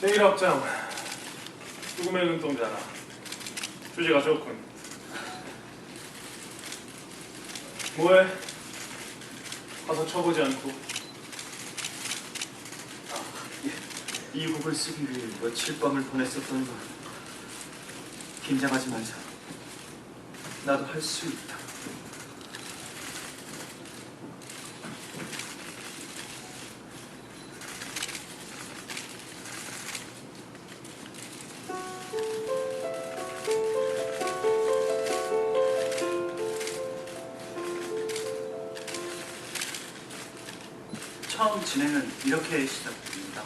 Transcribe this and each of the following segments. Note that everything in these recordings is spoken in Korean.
제1악장 죽음의 눈동자라 주제가 좋군 뭐해? 가서 쳐보지 않고 이 곡을 쓰기 위해 며칠 밤을 보냈었던 걸 긴장하지 말자. 나도 할 수 있다. 처음 진행은 이렇게 시작됩니다.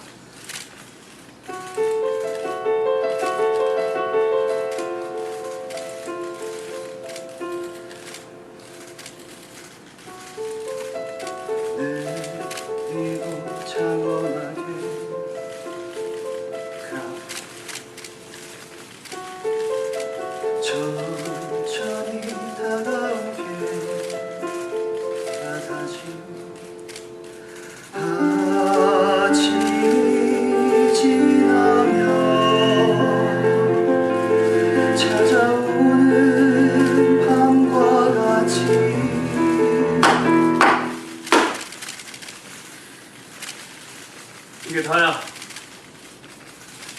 다야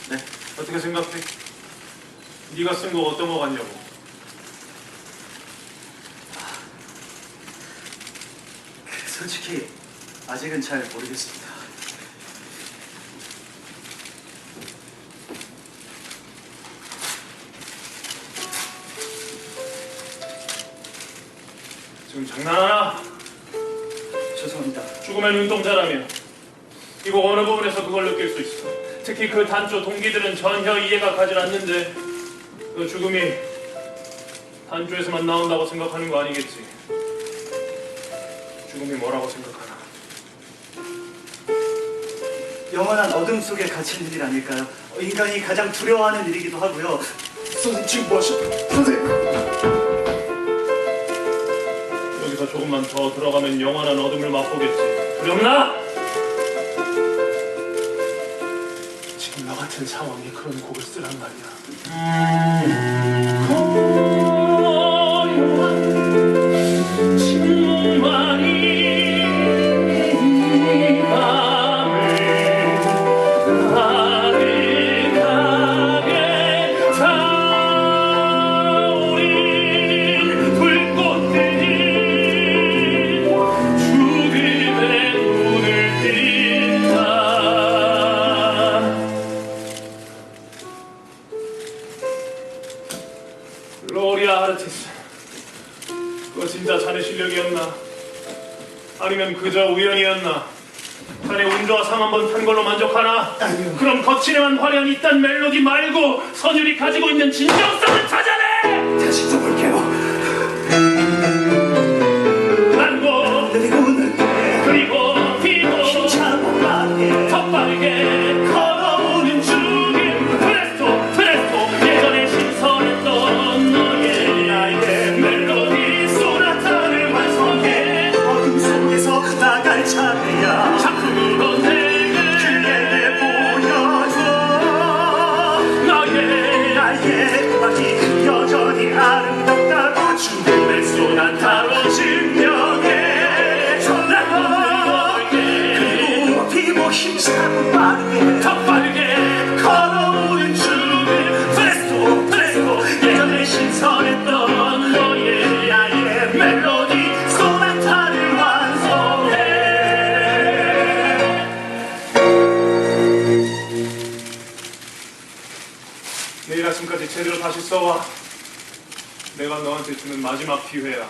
네, 어떻게 생각해? 네가 쓴 거 어떤 거 같냐고 솔직히 아직은 잘 모르겠습니다. 지금 장난하나? 죄송합니다. 죽음의 눈동자라며 이거 어느 부분에서 그걸 느낄 수 있어 특히 그 단조 동기들은 전혀 이해가 가질 않는데 그 죽음이 단조에서만 나온다고 생각하는 거 아니겠지 죽음이 뭐라고 생각하나 영원한 어둠 속에 갇힌 일 아닐까요? 어, 인간이 가장 두려워하는 일이기도 하고요. 선생님 지금 뭐 하셨... 선생님! 여기서 조금만 더 들어가면 영원한 어둠을 맛보겠지 두렵나? 같은 상황이 그런 곡을 쓰란 말이야. 밤을 가득하게 로리아 아르티스 그거 진짜 자네 실력이었나? 아니면 그저 우연이었나? 자네 운 좋아 상 한번 탄 걸로 만족하나? 아니요. 그럼 거칠에만 화려한 이딴 멜로디 말고 선율이 가지고 있는 진정성을 찾아내! 다시 또 볼게요. 나갈 아침까지 제대로 다시 써와. 내가 너한테 주는 마지막 기회야